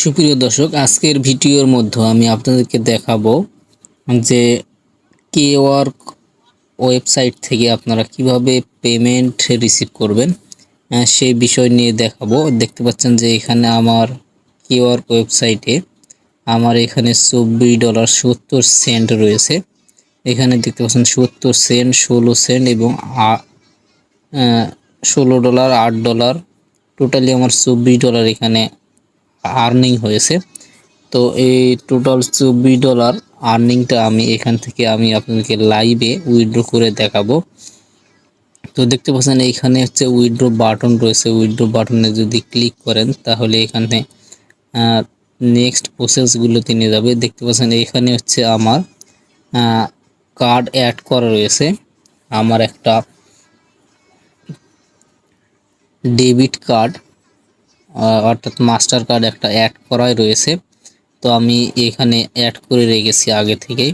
সুপ্রিয় দর্শক, আজকের ভিডিওর মধ্যে আমি আপনাদেরকে দেখাবো যে কে ওয়েবসাইট থেকে আপনারা কীভাবে পেমেন্ট রিসিভ করবেন। সেই বিষয় নিয়ে দেখাবো। দেখতে পাচ্ছেন যে এখানে আমার কে ওয়েবসাইটে আমার এখানে চব্বিশ ডলার সত্তর সেন্ট রয়েছে। এখানে দেখতে পাচ্ছেন সত্তর সেন্ট, ষোলো সেন্ট এবং ষোলো ডলার, আট ডলার। টোটালি আমার চব্বিশ ডলার এখানে আর্নিং হয়েছে। তো এই টোটাল চব্বিশ ডলার আর্নিংটা আমি এখান থেকে আমি আপনাদেরকে লাইভে উইড্রো করে দেখাবো। তো দেখতে পাচ্ছেন এইখানে হচ্ছে উইড্রো বাটন রয়েছে। উইড্রো বাটনে যদি ক্লিক করেন তাহলে এখানে নেক্সট প্রসেসগুলোতে নিয়ে যাবে। দেখতে পাচ্ছেন এখানে হচ্ছে আমার কার্ড অ্যাড করা রয়েছে। আমার একটা ডেবিট কার্ড অর্থাৎ মাস্টার কার্ড একটা অ্যাড করাই রয়েছে। তো আমি এখানে অ্যাড করে রেখেছি আগে থেকেই।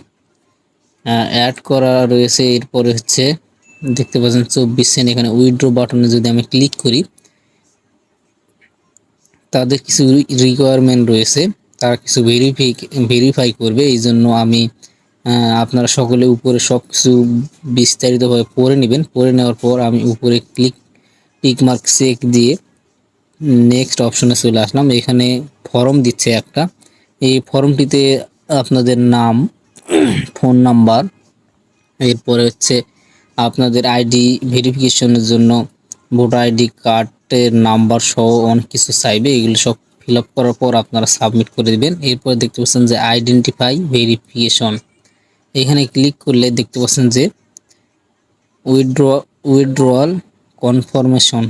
অ্যাড করা রয়েছে এরপরে হচ্ছে দেখতে পাচ্ছেন চব্বিশ সেন্ট এখানে উইথড্র বাটনে যদি আমি ক্লিক করি, তাদের কিছু রিকোয়ারমেন্ট রয়েছে। তারা কিছু ভেরিফাই ভেরিফাই করবে। এই জন্য আমি আপনারা সকলে উপরে সব কিছু বিস্তারিতভাবে পড়ে নেবেন। পড়ে নেওয়ার পর আমি উপরে ক্লিক টিক মার্ক চেক দিয়ে নেক্সট অপশনে চলে আসলাম। এখানে ফর্ম দিচ্ছে একটা। এই ফর্মটিতে আপনাদের নাম ফোন নাম্বার এরপরে হচ্ছে আপনাদের আইডি ভেরিফিকেশনের জন্য ভোটার আইডি কার্ডের নাম্বার সহ অনেক কিছু চাইবে। এগুলো সব ফিল করার পর আপনারা সাবমিট করে দিবেন। এরপর দেখতে পাচ্ছেন যে আইডেন্টিফাই ভেরিফিকেশন এখানে ক্লিক করলে দেখতে পাচ্ছেন যে উইথড্র উইথড্রয়াল কনফার্মেশন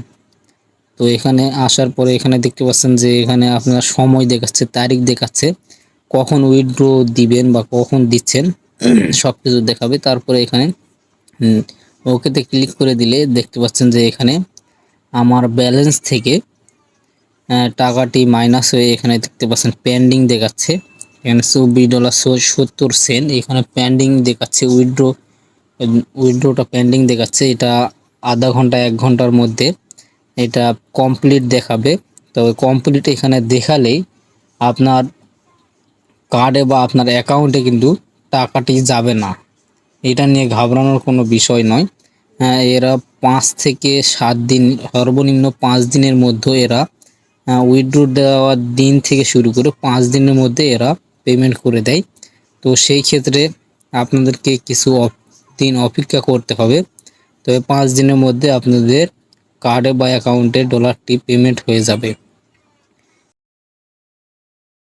তো এখানে আসার পরে এখানে দেখতে পাচ্ছেন যে এখানে আপনার সময় দেখাচ্ছে তারিখ দেখাচ্ছে কখন উইথড্র দিবেন বা কখন দিচ্ছেন সব কিছু দেখাবে। তারপরে এখানে ওকেতে ক্লিক করে দিলে দেখতে পাচ্ছেন যে এখানে আমার ব্যালেন্স থেকে টাকাটি মাইনাস হয়ে এখানে দেখতে পাচ্ছেন পেন্ডিং দেখাচ্ছে। এখানে চব্বিশ ডলার সত্তর সেন্ট এখানে পেন্ডিং দেখাচ্ছে উইথড্র উইথড্রটা পেন্ডিং দেখাচ্ছে। এটা আধা ঘণ্টা এক ঘণ্টার মধ্যে এটা কমপ্লিট দেখাবে। তবে কমপ্লিট এখানে দেখালেই আপনার কার্ডে বা আপনার অ্যাকাউন্টে কিন্তু টাকাটি যাবে না। এটা নিয়ে ঘাবড়ানোর কোনো বিষয় নয়। হ্যাঁ, এরা পাঁচ থেকে সাত দিন সর্বনিম্ন পাঁচ দিনের মধ্যে এরা উইথড্র দেওয়ার দিন থেকে শুরু করে পাঁচ দিনের মধ্যে এরা পেমেন্ট করে দেয়। তো সেই ক্ষেত্রে আপনাদেরকে কিছু দিন অপেক্ষা করতে হবে। তবে পাঁচ দিনের মধ্যে আপনাদের কার্ডে বা অ্যাকাউন্টে ডলারটি পেমেন্ট হয়ে যাবে।